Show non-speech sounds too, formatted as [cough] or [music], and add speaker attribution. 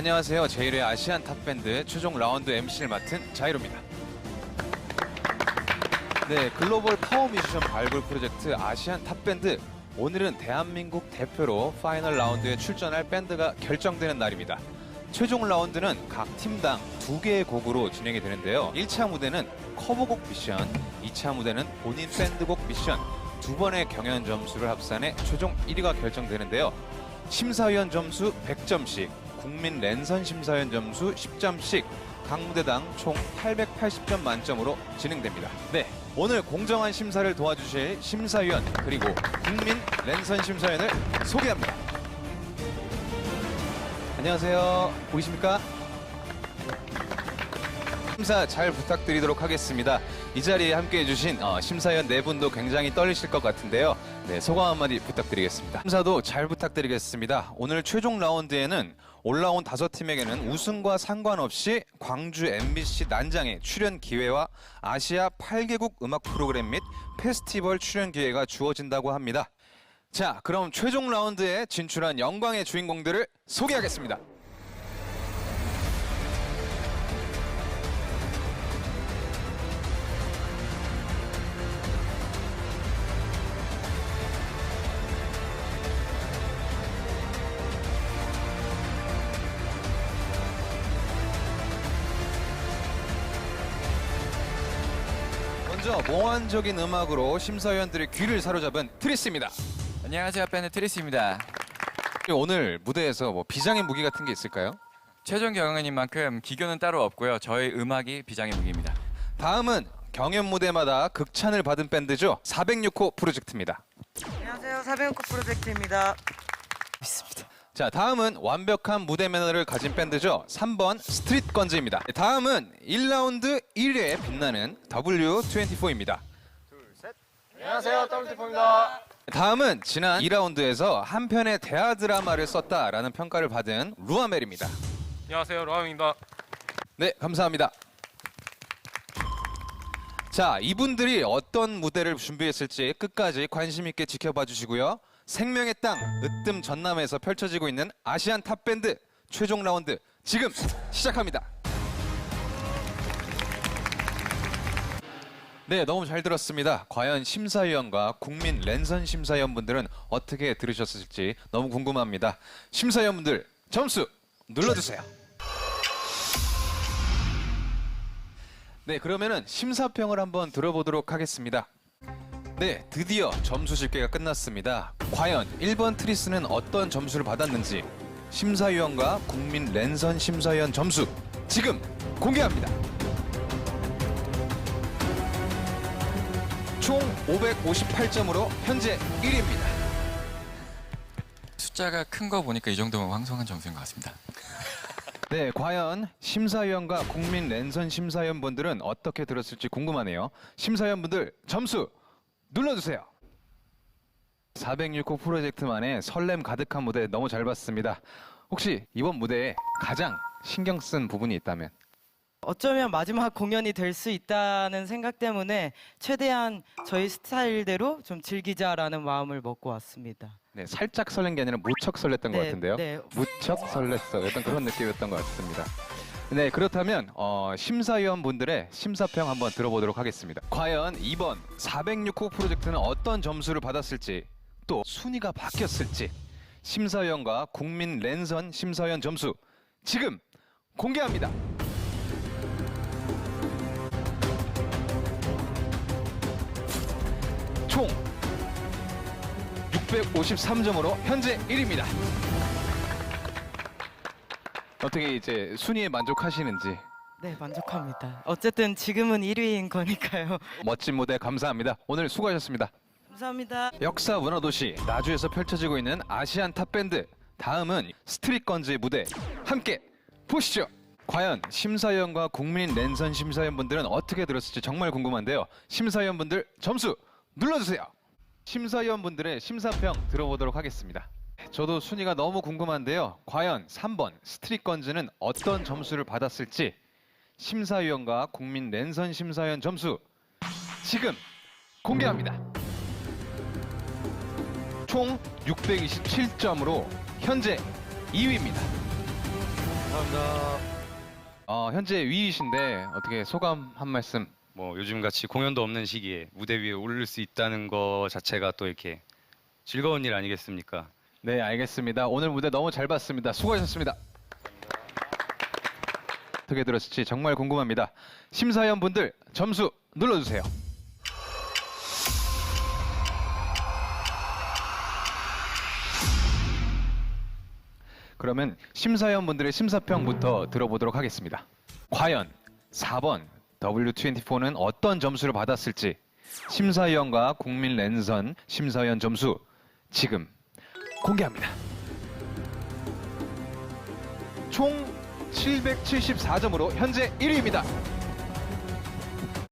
Speaker 1: 안녕하세요. 제1회 아시안 탑밴드 최종 라운드 MC를 맡은 자이로입니다. 네, 글로벌 파워 뮤지션 발굴 프로젝트 아시안 탑밴드. 오늘은 대한민국 대표로 파이널 라운드에 출전할 밴드가 결정되는 날입니다. 최종 라운드는 각 팀당 두 개의 곡으로 진행이 되는데요. 1차 무대는 커버곡 미션, 2차 무대는 본인 밴드곡 미션, 두 번의 경연 점수를 합산해 최종 1위가 결정되는데요. 심사위원 점수 100점씩, 국민 랜선 심사위원 점수 10점씩, 각 무대당 총 880점 만점으로 진행됩니다. 네, 오늘 공정한 심사를 도와주실 심사위원 그리고 국민 랜선 심사위원을 소개합니다. 안녕하세요. 보이십니까? 심사 잘 부탁드리도록 하겠습니다. 이 자리에 함께 해 주신 어, 심사위원 네 분도 굉장히 떨리실 것 같은데요. 네, 소감 한마디 부탁드리겠습니다. 심사도 잘 부탁드리겠습니다. 오늘 최종 라운드에는 올라온 다섯 팀에게는 우승과 상관없이 광주 MBC 난장의 출연 기회와 아시아 8개국 음악 프로그램 및 페스티벌 출연 기회가 주어진다고 합니다. 자, 그럼 최종 라운드에 진출한 영광의 주인공들을 소개하겠습니다. 먼저 몽환적인 음악으로 심사위원들의 귀를 사로잡은 트리스입니다.
Speaker 2: 안녕하세요 밴드 트리스입니다.
Speaker 1: 오늘 무대에서 뭐 비장의 무기 같은 게 있을까요?
Speaker 2: 최종 경연인 만큼 기교는 따로 없고요. 저의 음악이 비장의 무기입니다.
Speaker 1: 다음은 경연 무대마다 극찬을 받은 밴드죠. 406호 프로젝트입니다.
Speaker 3: 안녕하세요. 사병코 프로젝트입니다.
Speaker 1: 자, 다음은 완벽한 무대 매너를 가진 밴드죠. 3번 스트릿 건즈입니다. 다음은 1라운드 1위에 빛나는 W24입니다.
Speaker 4: 안녕하세요, WT4입니다.
Speaker 1: 다음은 지난 2라운드에서 한 편의 대하 드라마를 썼다라는 평가를 받은 루아멜입니다.
Speaker 4: 안녕하세요, 로함입니다.
Speaker 1: 네, 감사합니다. 자, 이분들이 어떤 무대를 준비했을지 끝까지 관심 있게 지켜봐 주시고요. 생명의 땅 으뜸 전남에서 펼쳐지고 있는 아시안 탑밴드 최종 라운드 지금 시작합니다. 네, 너무 잘 들었습니다. 과연 심사위원과 국민 랜선 심사위원분들은 어떻게 들으셨을지 너무 궁금합니다. 심사위원분들 점수 눌러주세요. 네, 그러면은 심사평을 한번 들어보도록 하겠습니다. 네, 드디어 점수 집계가 끝났습니다. 과연 1번 트리스는 어떤 점수를 받았는지 심사위원과 국민 랜선 심사위원 점수 지금 공개합니다. 총 558점으로 현재 1위입니다.
Speaker 2: 숫자가 큰 거 보니까 이 정도면 황송한 점수인 것 같습니다. [laughs]
Speaker 1: 네, 과연 심사위원과 국민 랜선 심사위원분들은 어떻게 들었을지 궁금하네요. 심사위원분들 점수 눌러주세요. 406호 프로젝트만의 설렘 가득한 무대 너무 잘 봤습니다. 혹시 이번 무대에 가장 신경 쓴 부분이 있다면?
Speaker 3: 어쩌면 마지막 공연이 될 수 있다는 생각 때문에 최대한 저희 스타일대로 좀 즐기자라는 마음을 먹고 왔습니다.
Speaker 1: 네, 살짝 설렌 게 아니라 무척 설렜던 것
Speaker 3: 네,
Speaker 1: 같은데요.
Speaker 3: 네.
Speaker 1: 무척 설렜어. 약간 그런 느낌이었던 것 같습니다. 네, 그렇다면 어, 심사위원분들의 심사평 한번 들어보도록 하겠습니다. 과연 이번 406호 프로젝트는 어떤 점수를 받았을지 또 순위가 바뀌었을지 심사위원과 국민 랜선 심사위원 점수 지금 공개합니다. 총 653점으로 현재 1위입니다. 어떻게 이제 순위에 만족하시는지
Speaker 3: 네, 만족합니다. 어쨌든 지금은 1위인 거니까요.
Speaker 1: 멋진 무대 감사합니다. 오늘 수고하셨습니다.
Speaker 3: 감사합니다.
Speaker 1: 역사 문화도시 나주에서 펼쳐지고 있는 아시안 탑밴드 다음은 스트릿 건즈의 무대 함께 보시죠. 과연 심사위원과 국민 랜선 심사위원분들은 어떻게 들었을지 정말 궁금한데요. 심사위원분들 점수 눌러주세요. 심사위원분들의 심사평 들어보도록 하겠습니다. 저도 순위가 너무 궁금한데요. 과연 3번 스트릿 건즈는 어떤 점수를 받았을지 심사위원과 국민 랜선 심사위원 점수 지금 공개합니다. 총 627점으로 현재 2위입니다. 어, 현재 위이신데 어떻게 소감 한 말씀
Speaker 5: 뭐 요즘 같이 공연도 없는 시기에 무대 위에 오를 수 있다는 거 자체가 또 이렇게 즐거운 일 아니겠습니까?
Speaker 1: 네, 알겠습니다. 오늘 무대 너무 잘 봤습니다. 수고하셨습니다. 어떻게 들었을지 정말 궁금합니다. 심사위원분들 점수 눌러주세요. 그러면 심사위원분들의 심사평부터 들어보도록 하겠습니다. 과연 4번 W24는 어떤 점수를 받았을지 심사위원과 국민 랜선 심사위원 점수 지금 공개합니다. 총 774점으로 현재 1위입니다.